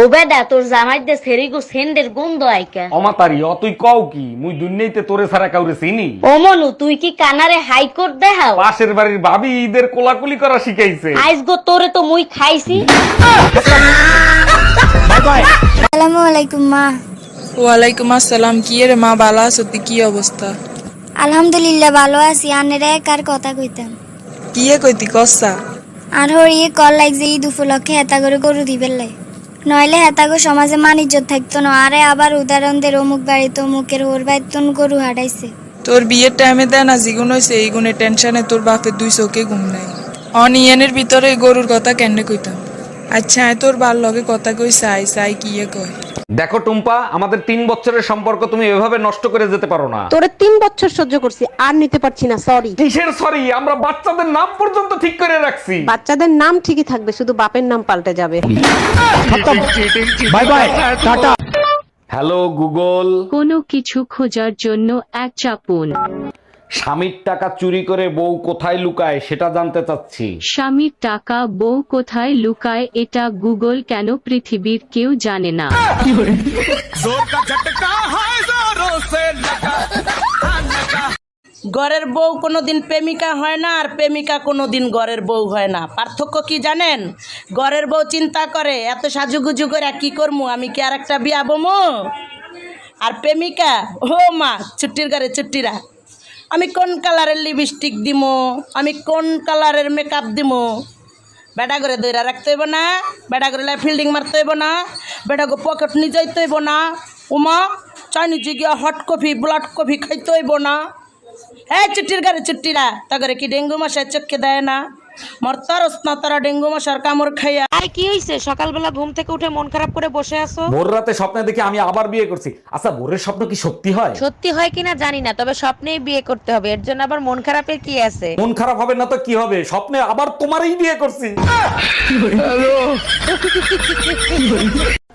ও বেডা তোর জামাই দে সেরিগো সেন্ডের গন্ধ আইকা। অমাতারি অতই কও কি? মুই দুনিয়াইতে তোরে ছাড়া কাউরে চিনি? ও মনু তুই কি কানারে হাইকোর্ট দেখাও? পাশের বাড়ির ভাবি ঈদের কোলাকুলি করা শিখাইছে। আইস গো তোরে তো মুই খাইছি। আসসালামু আলাইকুম মা। ওয়ালাইকুম আসসালাম কি রে মা ভালো আছো? তুই কি অবস্থা? আলহামদুলিল্লাহ ভালো আছি। আনেরা একার কথা কইতাম? কি কইতি কসা আর হরিয়ে কল লাগছে ঈদ উপলক্ষে হেতা করে গরু দিবেন লাই নইলে হেতাগো সমাজে মানিজ্য থাকতো না। আরে আবার উদাহরণ দের অমুক বাড়িতে মুখের ওর বাইতন গরু হাঁটাইছে। তোর বিয়ের টাইমে দেয় না জিগুন হয়েছে এই গুণে টেনশনে তোর বাপের দুই চোখে ঘুম নাই। অনিয়নের ভিতরে গরুর কথা কেন কইতাম? আচ্ছা তোর বার লগে কথা কই চাই চাই কি এ কয়? দেখো টুম্পা আমাদের তিন বছরের সম্পর্ক তুমি এভাবে নষ্ট করে যেতে পারো না। তোরে তিন বছর সহ্য করছি আর নিতে পারছি না সরি কিসের সরি আমরা বাচ্চাদের নাম পর্যন্ত ঠিক করে রাখছি। বাচ্চাদের নাম ঠিকই থাকবে শুধু বাপের নাম পাল্টে যাবে। Bye bye tata. Hello Google কোনো কিছু খোঁজার জন্য এক চাপুন। স্বামীর টাকা চুরি করে বউ কোথায় লুকায় সেটা জানতে চাচ্ছি। স্বামীর টাকা বউ কোথায় লুকায় এটা গুগল কেন পৃথিবীর কেউ জানে না। ঘরের বউ কোনোদিন প্রেমিকা হয় না আর প্রেমিকা কোনোদিন ঘরের বউ হয় না। পার্থক্য কি জানেন? ঘরের বউ চিন্তা করে এত সাজুগুজু করে কি করমু? আমি কি আর একটা বিয়া বমু? আর প্রেমিকা ও মা ছুটির ঘরে ছুটিরা আমি কোন কালারের লিপস্টিক দিব আমি কোন কালারের মেকআপ দিব বেটা করে দইরা রাখতে হইব না, বেটা করে ফিল্ডিং মারতে হইব না, বেটা করে পকেট নিয়ে যাইতে হইব না। উমা চাইনিজ গিয়া হট কফি ব্লাড কফি খাইতে হইব না। হ্যাঁ চুট্টির গাড়ি চুট্টিরা, তা করে কি ডেঙ্গু মশায় চোখে দেয় না। মরতারস না তারা ডেঙ্গু মশার কামড় খাইয়া আর কি হইছে? সকালবেলা ঘুম থেকে উঠে মন খারাপ করে বসে আছো? ভোর রাতে স্বপ্নে দেখি আমি আবার বিয়ে করছি। আচ্ছা ভোরের স্বপ্ন কি সত্যি হয়? সত্যি হয় কিনা জানি না তবে স্বপ্নেই বিয়ে করতে হবে। এর জন্য আবার মন খারাপের কি আছে? মন খারাপ হবে না তো কি হবে? স্বপ্নে আবার তোমারই বিয়ে করছি।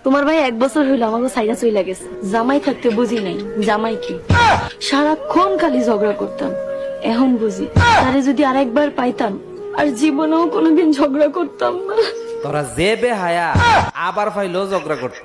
তোমার ভাই এক বছর হইল আমাকে সাইরা চইলা গেছে। জামাই থাকতে বুঝি নাই। জামাই কি? সারাক্ষণ খালি ঝগড়া করতাম। এখন বুঝি। তারে যদি আরেকবার পাইতাম আর জীবনেও কোনোদিন ঝগড়া করতাম না। তোরা যে বে হায়া আবার ফাইলো ঝগড়া করতে।